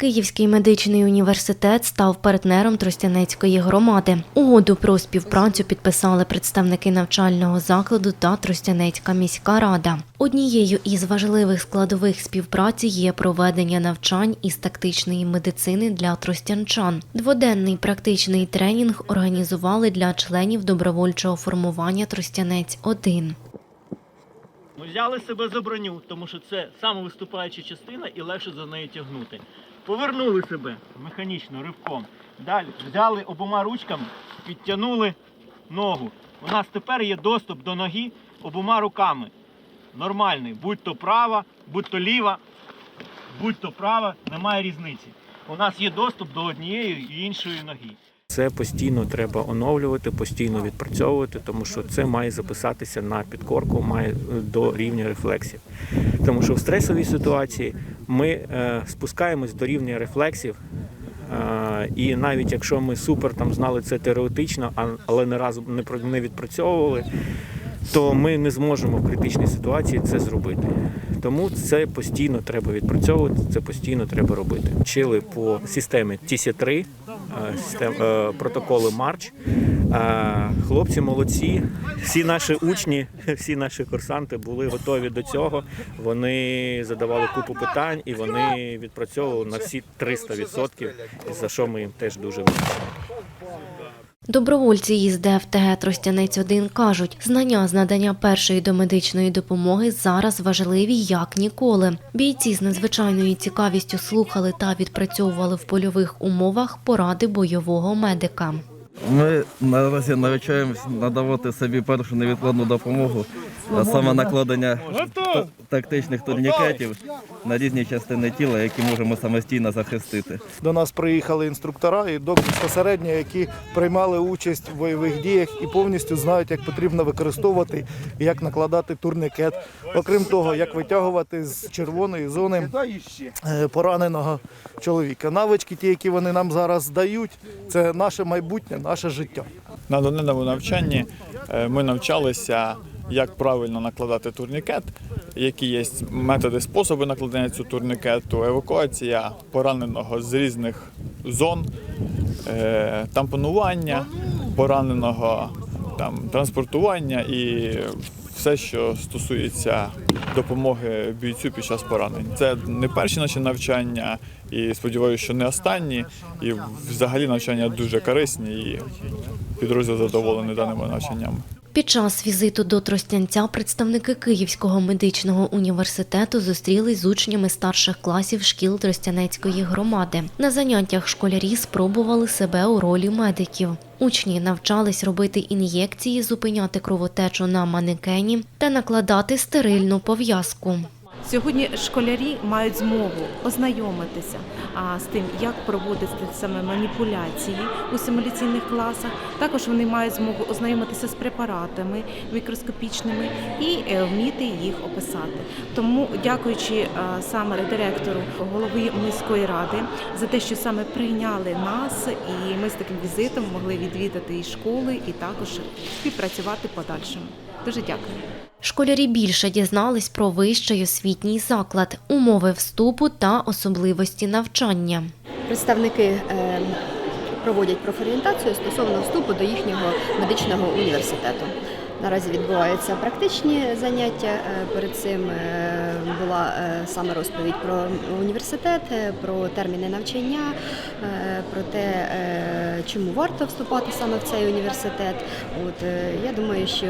Київський медичний університет став партнером Тростянецької громади. Угоду про співпрацю підписали представники навчального закладу та Тростянецька міська рада. Однією із важливих складових співпраці є проведення навчань із тактичної медицини для тростянчан. Дводенний практичний тренінг організували для членів добровольчого формування Тростянець 1 Ми взяли себе за броню, тому що це самовиступаюча частина і легше за нею тягнути. Повернули себе механічно, ривком. Далі взяли обома ручками, підтягнули ногу. У нас тепер є доступ до ноги обома руками. Нормальний, будь то права, будь то ліва, будь то права, немає різниці. У нас є доступ до однієї і іншої ноги. Це постійно треба оновлювати, постійно відпрацьовувати, тому що це має записатися на підкорку, має е, до рівня рефлексів. Тому що в стресовій ситуації ми е, спускаємось до рівня рефлексів. Е, і навіть якщо ми супер там знали це теоретично, але не разом не відпрацьовували, то ми не зможемо в критичній ситуації це зробити. Тому це постійно треба відпрацьовувати, це постійно треба робити. Вчили по системі TC3, систем, е, протоколи Марч. Е, Хлопці молодці. Всі наші учні, всі наші курсанти були готові до цього. Вони задавали купу питань і вони відпрацьовували на всі 300%, за що ми їм теж дуже вдячні. Добровольці із ДФТГ Тростянець 1 кажуть, знання з надання першої домедичної допомоги зараз важливі як ніколи. Бійці з надзвичайною цікавістю слухали та відпрацьовували в польових умовах поради бойового медика. Ми наразі навчаємось надавати собі першу невідкладну допомогу, а саме накладення тактичних турнікетів на різні частини тіла, які можемо самостійно захистити. До нас приїхали інструктора і доктор безпосередньо, які приймали участь в бойових діях і повністю знають, як потрібно використовувати і як накладати турникет. Окрім того, як витягувати з червоної зони е, пораненого чоловіка. Навички, ті, які вони нам зараз дають, це наше майбутнє, наше життя. На додатковому навчанні е, ми навчалися, як правильно накладати турнікет, які є методи, способи накладення цього турнікету, евакуація пораненого з різних зон, е, тампонування пораненого, там, транспортування і все, що стосується допомоги бійцю під час поранень. Це не перші наші навчання, і сподіваюся, що не останні. І взагалі навчання дуже корисні, і підрозділ задоволений даними навчаннями. Під час візиту до Тростянця представники Київського медичного університету зустрілись з учнями старших класів шкіл Тростянецької громади. На заняттях школярі спробували себе у ролі медиків. Учні навчались робити ін'єкції, зупиняти кровотечу на манекені та накладати стерильну пов'язку. Сьогодні школярі мають змогу ознайомитися з тим, як проводити саме маніпуляції у симуляційних класах. Також вони мають змогу ознайомитися з препаратами мікроскопічними і е, вміти їх описати. Тому, дякуючи е, саме директору голови міської ради за те, що саме прийняли нас, і ми з таким візитом могли відвідати і школи, і також співпрацювати подальшому. Дуже дякую. Школярі більше дізнались про вищий освітній заклад, умови вступу та особливості навчання. Представники е, проводять профорієнтацію стосовно вступу до їхнього медичного університету. Наразі відбуваються практичні заняття. Е, Перед цим е, була е, саме розповідь про університет, про терміни навчання, про те, чому варто вступати саме в цей університет. От я думаю, що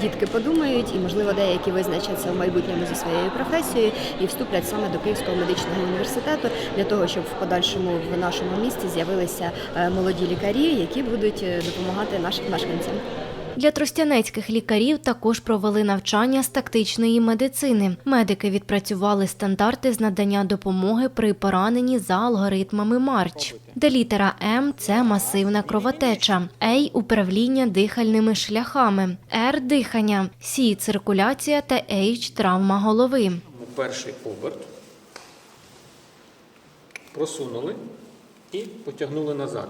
дітки подумають і, можливо, деякі визначаться в майбутньому зі своєю професією і вступлять саме до Київського медичного університету для того, щоб в подальшому в нашому місті з'явилися молоді лікарі, які будуть допомагати нашим мешканцям. Для тростянецьких лікарів також провели навчання з тактичної медицини. Медики відпрацювали стандарти з надання допомоги при пораненні за алгоритмами Марч, де літера М це масивна кровотеча, А управління дихальними шляхами, Р дихання, С циркуляція та H травма голови. перший оберт, просунули і потягнули назад.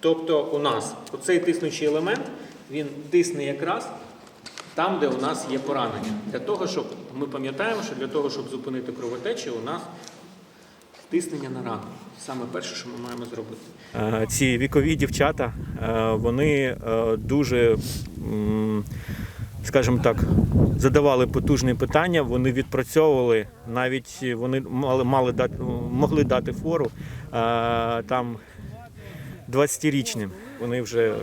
Тобто у нас оцей тиснучий елемент, він тисне якраз там, де у нас є поранення. Для того, щоб ми пам'ятаємо, що для того, щоб зупинити кровотечу, у нас Тиснення на рану. Саме перше, що ми маємо зробити. Е, Ці вікові дівчата, е, вони е, дуже, скажімо так, задавали потужні питання, вони відпрацьовували, навіть вони мали, мали дати, могли дати фору там 20-річним. Вони вже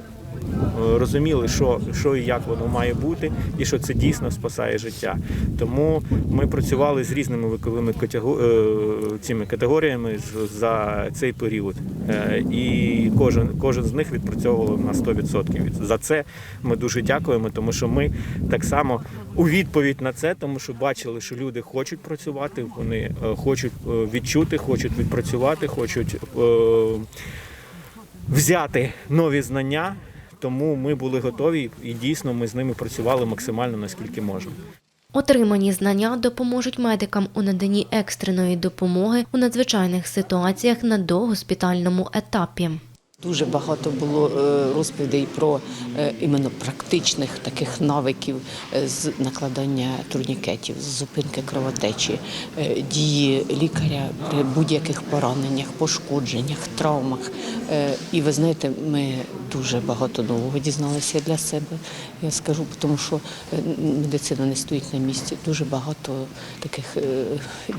розуміли, що, що і як воно має бути, і що це дійсно спасає життя. Тому ми працювали з різними віковими е, цими категоріями за цей період. Е, І кожен, кожен з них відпрацьовував на 100%. За це ми дуже дякуємо, тому що ми так само у відповідь на це, тому що бачили, що люди хочуть працювати, вони е, хочуть е, відчути, хочуть відпрацювати, хочуть. е, взяти нові знання, тому ми були готові і дійсно ми з ними працювали максимально наскільки можна. Отримані знання допоможуть медикам у наданні екстреної допомоги у надзвичайних ситуаціях на догоспітальному етапі. Дуже багато було е, розповідей про е, іменно практичних таких навиків е, з накладання турнікетів, з зупинки кровотечі, дії лікаря при будь-яких пораненнях, пошкодженнях, травмах. І ви знаєте, ми дуже багато нового дізналися для себе. Я скажу, тому що медицина не стоїть на місці. Дуже багато таких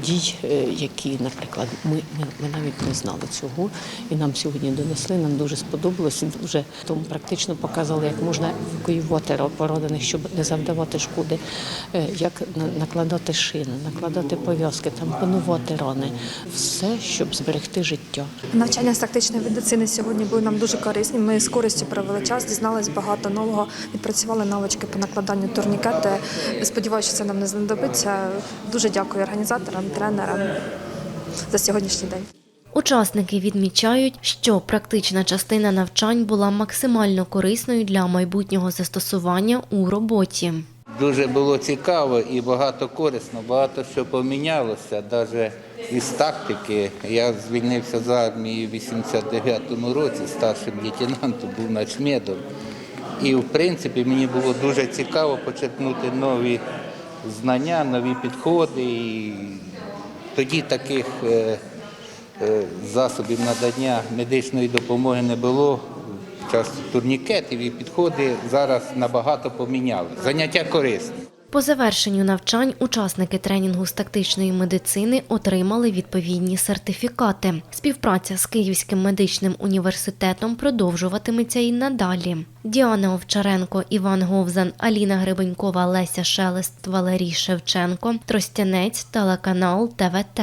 дій, які, наприклад, ми, ми, навіть не знали цього, і нам сьогодні донесли. Нам дуже сподобалось. Дуже тому практично показали, як можна евакуювати поранених, щоб не завдавати шкоди, е, як накладати шини, накладати пов'язки, тампонувати рани, все, щоб зберегти життя. Навчання з тактичної медицини сьогодні були нам дуже корисні. Ми з користю провели час, дізналися багато нового, відпрацювали навички по накладанню турнікети. Сподіваюся, що це нам не знадобиться. Дуже дякую організаторам, тренерам за сьогоднішній день. Учасники відмічають, що практична частина навчань була максимально корисною для майбутнього застосування у роботі. Дуже було цікаво і багато корисно, багато що помінялося, навіть із тактики. Я звільнився з армії в 89-му році, старшим лейтенантом, був начмедом. І в принципі мені було дуже цікаво почерпнути нові знання, нові підходи. І тоді таких е, засобів надання медичної допомоги не було. Час турнікетів і підходи зараз набагато поміняли. Заняття корисні. По завершенню навчань учасники тренінгу з тактичної медицини отримали відповідні сертифікати. Співпраця з Київським медичним університетом продовжуватиметься і надалі. Діана Овчаренко, Іван Говзан, Аліна Гребенькова, Леся Шелест, Валерій Шевченко, Тростянець, телеканал ТВТ.